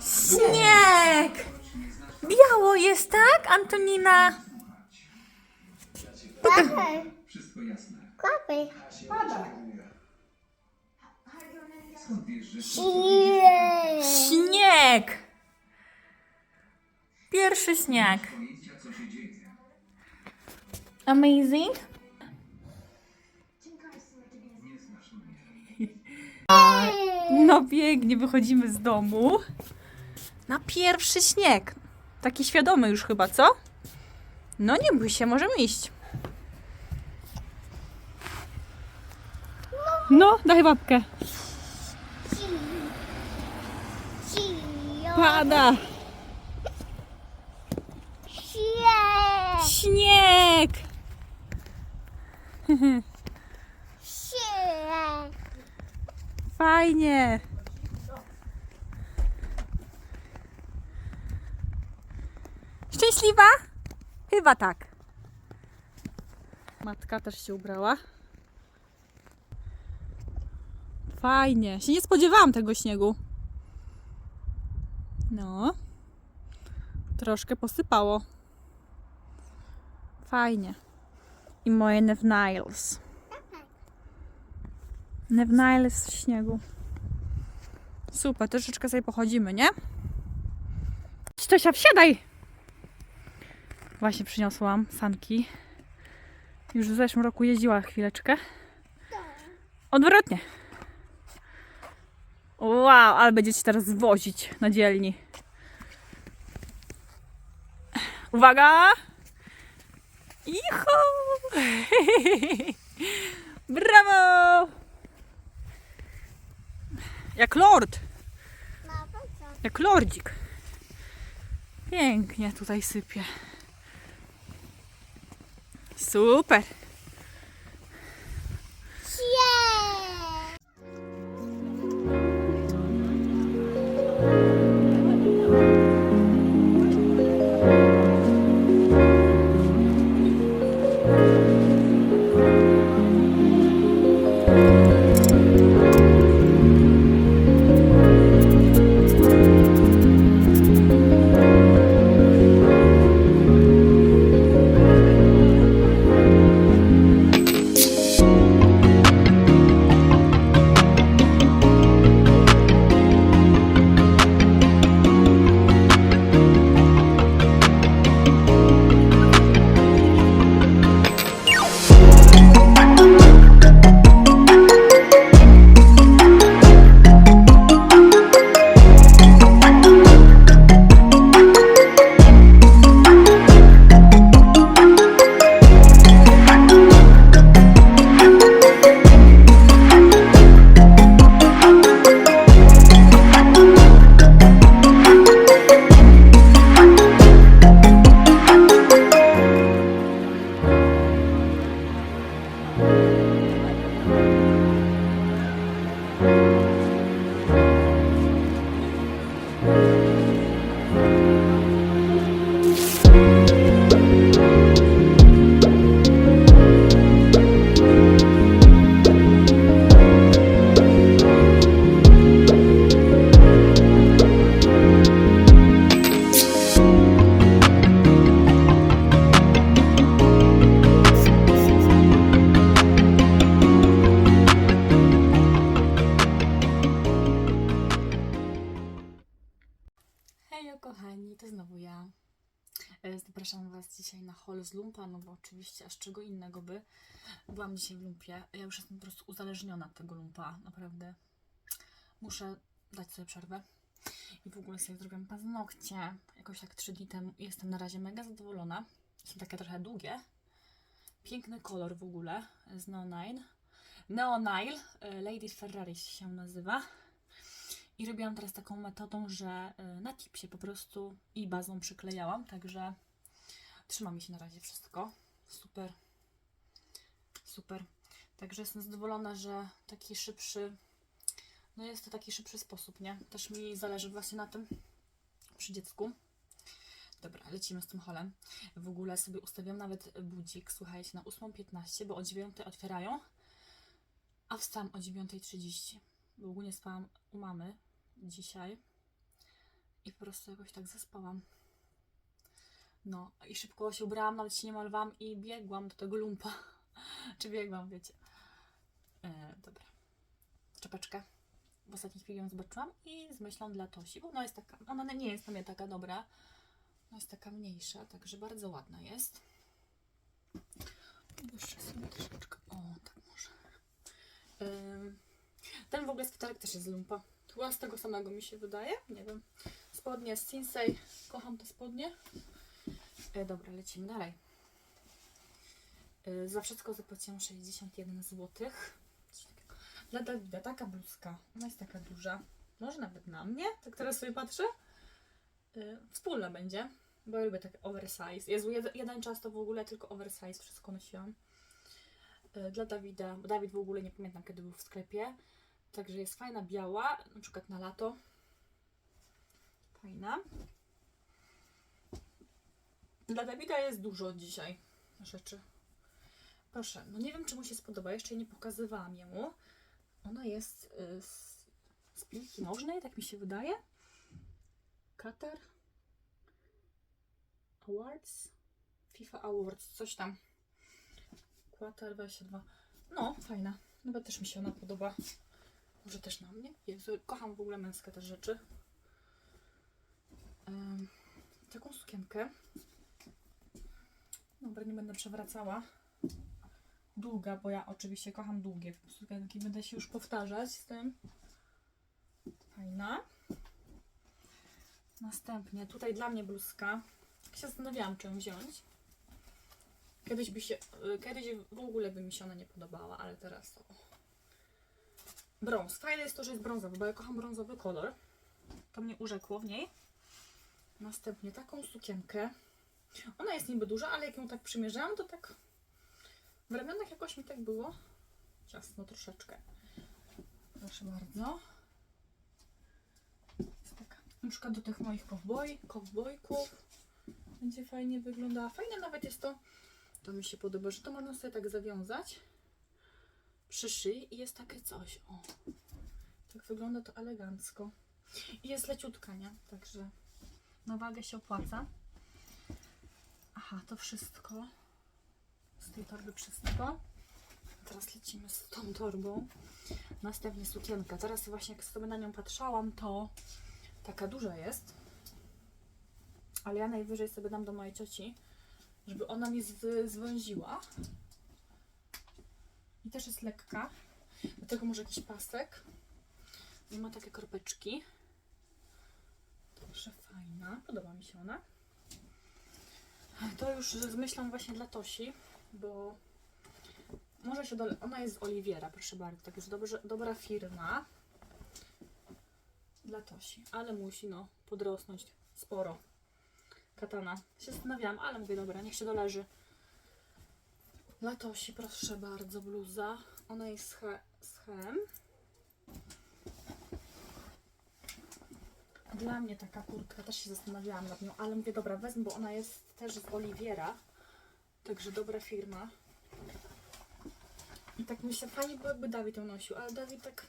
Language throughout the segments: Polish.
Śnieg! Biało jest, tak, Antonina? Klapy. Wszystko jasne. Klapy. Skąd wiesz, że Śnieg. Śnieg! Pierwszy śnieg. pojęcia, co się dzieje? Amazing? Nie znasz mnie. No pięknie, wychodzimy z domu. Na pierwszy śnieg. Taki świadomy już chyba, co? No nie bój się, możemy iść. No, daj babkę. Śnieg. Pada. Śnieg. Śnieg. Fajnie. Szczęśliwa? Chyba tak. Matka też się ubrała. Fajnie. Się nie spodziewałam tego śniegu. No. Troszkę posypało. Fajnie. I moje Nev Niles. Nev Niles w śniegu. Super, troszeczkę sobie pochodzimy, nie? Stosia, wsiadaj! Właśnie przyniosłam sanki. Już w zeszłym roku jeździła chwileczkę. Odwrotnie. Wow, ale będziecie teraz wozić na dzielni. Uwaga! Ichu! Brawo! Jak lord! Jak lordzik. Pięknie tutaj sypie. Super. Z no bo oczywiście aż czego innego by. Byłam dzisiaj w lumpie. Ja już jestem po prostu uzależniona od tego lumpa, naprawdę. Muszę dać sobie przerwę. I w ogóle sobie zrobiłam paznokcie jakoś tak 3 dni temu. Jestem na razie mega zadowolona. Są takie trochę długie. Piękny kolor w ogóle z Neonile. Neonile, e, Lady Ferrari się nazywa. I robiłam teraz taką metodą, że y, na tipsie po prostu i bazą przyklejałam, także trzyma mi się na razie wszystko. Super. Super. Także jestem zadowolona, że taki szybszy, no jest to taki szybszy sposób, nie? Też mi zależy właśnie na tym przy dziecku. Dobra, lecimy z tym holem. W ogóle sobie ustawiam nawet budzik, słuchajcie, na 8.15, bo o 9.00 otwierają, a wstałam o 9.30. Bo ogólnie spałam u mamy dzisiaj. I po prostu jakoś tak zaspałam. No, i szybko się ubrałam, nawet się nie malowałam i biegłam do tego lumpa. Czy biegłam, wiecie. E, dobra. Czapeczkę. W ostatniej chwili ją zobaczyłam i z myślą dla Tosi, bo ona jest taka, ona nie jest dla mnie taka dobra. Ona jest taka mniejsza, także bardzo ładna jest. Wyższe sobie troszeczkę. O, tak może. Ym, ten w ogóle sweterek też jest lumpa. Chyba z tego samego mi się wydaje. Nie wiem. Spodnie z Sinsei. Kocham te spodnie. E, dobra, lecimy dalej. E, za wszystko zapłaciłam 61 zł. Dla Dawida taka bluzka. Ona jest taka duża. Może nawet na mnie. Tak teraz sobie patrzę. E, wspólna będzie. Bo ja lubię takie oversize. Jezu, jed, jeden czas to w ogóle tylko oversize wszystko nosiłam. Dla Dawida, bo Dawid w ogóle nie pamiętam kiedy był w sklepie. Także jest fajna biała, na przykład na lato. Fajna. Dla Dawida jest dużo dzisiaj rzeczy. Proszę, no nie wiem czy mu się spodoba, jeszcze jej nie pokazywałam jemu. Ona jest y, z, z nożnej, tak mi się wydaje. Qatar Awards. FIFA Awards, coś tam. Qatar 22. No, fajna. Nawet też mi się ona podoba. Może też na mnie? Jezu, kocham w ogóle męskie te rzeczy. Taką sukienkę. Dobra, nie będę przewracała. Długa, bo ja oczywiście kocham długie sukienki. Będę się już powtarzać z tym. Fajna. Następnie tutaj dla mnie bluzka. Tak się zastanawiałam, czy ją wziąć. Kiedyś by się, y, kiedyś w ogóle by mi się ona nie podobała, ale teraz to. Brąz. Fajne jest to, że jest brązowy, bo ja kocham brązowy kolor. To mnie urzekło w niej. Następnie taką sukienkę. Ona jest niby duża, ale jak ją tak przymierzałam, to tak w ramionach jakoś mi tak było ciasno troszeczkę. Proszę bardzo. Jest taka przykład do tych moich kowboj, kowbojków. Będzie fajnie wyglądała. Fajne nawet jest to, to mi się podoba, że to można sobie tak zawiązać przy szyi i jest takie coś. O, tak wygląda to elegancko. I jest leciutka, nie? Także na wagę się opłaca. Aha, to wszystko. Z tej torby wszystko. Teraz lecimy z tą torbą. Następnie sukienka. Teraz właśnie jak sobie na nią patrzałam, to taka duża jest. Ale ja najwyżej sobie dam do mojej cioci, żeby ona mi zwęziła. I też jest lekka. Do tego może jakiś pasek. I ma takie korbeczki. Proszę, fajna. Podoba mi się ona. To już z myślą właśnie dla Tosi, bo może się dole... Ona jest z Oliwiera, proszę bardzo. Tak dobrze, dobra firma dla Tosi, ale musi no podrosnąć sporo. Katana. Się zastanawiałam, ale mówię, dobra, niech się doleży. Dla Tosi, proszę bardzo, bluza. Ona jest z, he, z hem. Dla mnie taka kurtka, też się zastanawiałam nad nią, ale mówię, dobra, wezmę, bo ona jest też z Oliwiera. Także dobra firma. I tak myślę, fajnie by Dawid ją nosił, ale Dawid tak...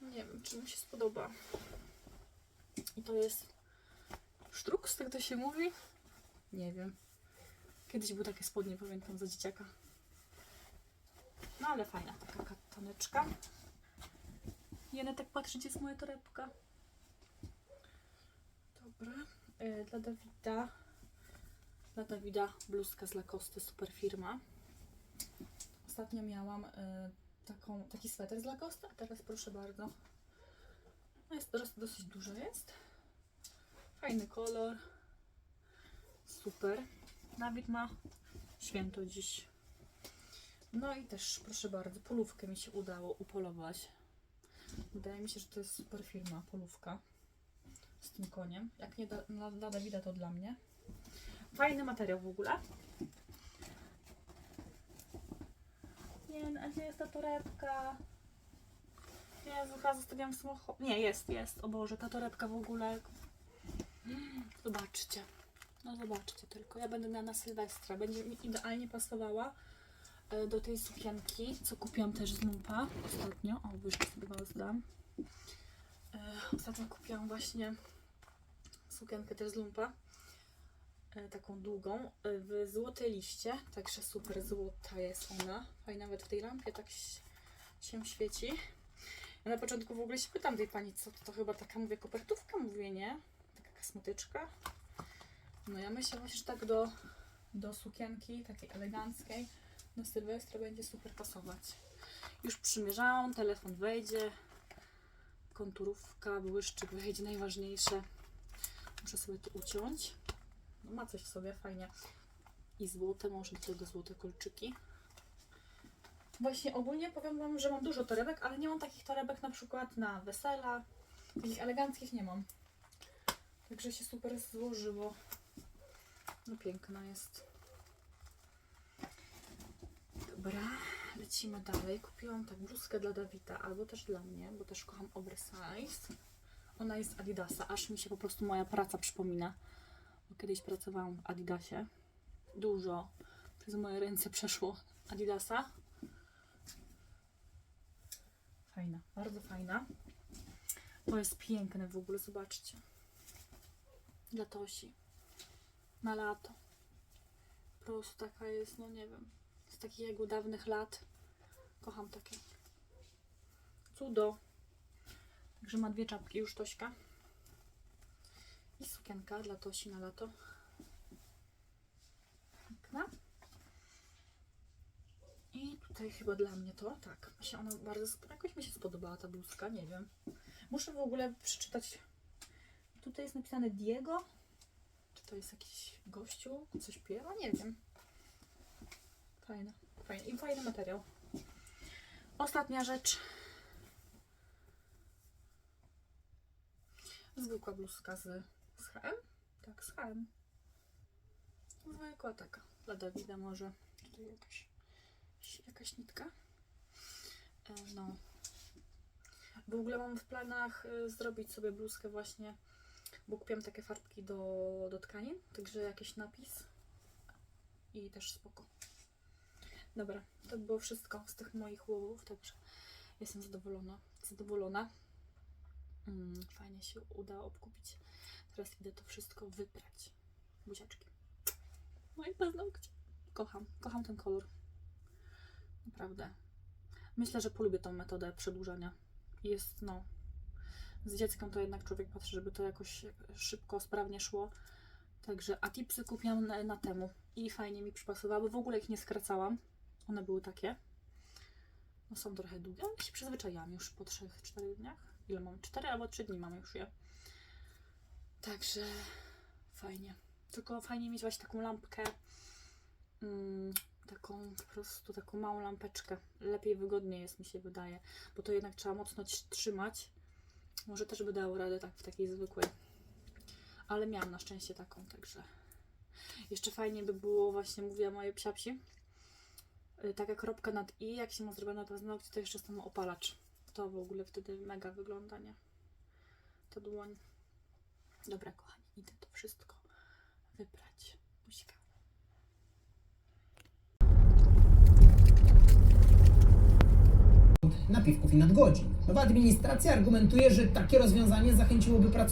Nie wiem, czy mu się spodoba. I to jest sztruk, tak to się mówi? Nie wiem. Kiedyś były takie spodnie, pamiętam, za dzieciaka. No ale fajna taka kataneczka. Jenę tak patrzy, gdzie jest moja torebka. Dobra. E, Dla Dawida. Dla Dawida bluzka z Lacoste, super firma. Ostatnio miałam e, taką, taki sweter z Lacoste, a teraz proszę bardzo. No jest teraz dosyć dużo jest. Fajny kolor. Super. Dawid ma święto dziś. No i też, proszę bardzo, polówkę mi się udało upolować. Wydaje mi się, że to jest super firma, polówka tym koniem. Jak nie dla, dla Dawida, to dla mnie. Fajny materiał w ogóle. Nie, a gdzie jest ta torebka? Jezu, chyba zostawiam w samochodzie. Nie, jest, jest. O Boże, ta torebka w ogóle. Zobaczcie. No zobaczcie tylko. Ja będę miała na Sylwestra. Będzie mi idealnie pasowała e, do tej sukienki, co kupiłam też z Lumpa ostatnio. O, wyżej sobie was dam. E, Ostatnio kupiłam właśnie sukienkę też z lumpa. E, taką długą, e, w złotej liście, także super złota jest ona. Fajna nawet w tej lampie tak się świeci. Ja na początku w ogóle się pytam tej pani, co to, to chyba taka, mówię, kopertówka, mówię, nie? Taka kosmetyczka. No ja myślę właśnie, że tak do, do sukienki, takiej eleganckiej, do Sylwestra będzie super pasować. Już przymierzałam, telefon wejdzie, konturówka, błyszczyk wejdzie, najważniejsze. Muszę sobie to uciąć. No ma coś w sobie, fajnie. I złote, może być tego złote kolczyki. Właśnie ogólnie powiem Wam, że mam dużo torebek, ale nie mam takich torebek na przykład na wesela. Takich eleganckich nie mam. Także się super złożyło. No piękna jest. Dobra, lecimy dalej. Kupiłam tak bluzkę dla Dawida, albo też dla mnie, bo też kocham oversize. Ona jest Adidasa, aż mi się po prostu moja praca przypomina. Bo kiedyś pracowałam w Adidasie. Dużo przez moje ręce przeszło Adidasa. Fajna, bardzo fajna. To jest piękne w ogóle, zobaczcie. Dla Tosi. Na lato. Po prostu taka jest, no nie wiem, z takich jego dawnych lat. Kocham takie. Cudo. Także ma dwie czapki już Tośka. I sukienka dla Tosi na lato. Piękna. I tutaj chyba dla mnie to, tak, się ona bardzo, jakoś mi się spodobała ta bluzka, nie wiem. Muszę w ogóle przeczytać, tutaj jest napisane Diego, czy to jest jakiś gościu, co śpiewa, nie wiem. Fajne, fajne i fajny materiał. Ostatnia rzecz. Zwykła bluzka z, z HM, tak, z HM. Zwykła taka, dla Dawida może, tutaj jakaś jakaś nitka. E, No. W ogóle mam w planach e, zrobić sobie bluzkę właśnie, bo kupiłam takie farbki do, do tkanin, także jakiś napis i też spoko. Dobra, to było wszystko z tych moich łowów, także jestem zadowolona. Zadowolona. Mm, fajnie się udało obkupić. Teraz idę to wszystko wyprać. Buziaczki. Moje paznokcie. Kocham, kocham ten kolor. Naprawdę. Myślę, że polubię tą metodę przedłużania. Jest, no. Z dzieckiem to jednak człowiek patrzy, żeby to jakoś szybko, sprawnie szło. Także, a tipsy kupiłam na, na temu i fajnie mi przypasowały. W ogóle ich nie skracałam. One były takie. No są trochę długie, ale się przyzwyczaiłam już po 3-4 dniach. Ile mam? 4 albo 3 dni mam już je. Także fajnie. Tylko fajnie mieć właśnie taką lampkę. Mm, taką po prostu taką małą lampeczkę. Lepiej, wygodniej jest mi się wydaje, bo to jednak trzeba mocno trzymać. Może też by dało radę tak w takiej zwykłej. Ale miałam na szczęście taką, także. Jeszcze fajnie by było, właśnie mówiła moje psiapsi, y, taka kropka nad i, jak się ma zrobione paznokcie, to jeszcze sam opalacz. To w ogóle wtedy mega wygląda, nie? Ta dłoń. Dobra, kochani, idę to wszystko wybrać. Buzika. napiwków i nadgodzin. Nowa administracja argumentuje, że takie rozwiązanie zachęciłoby pracowników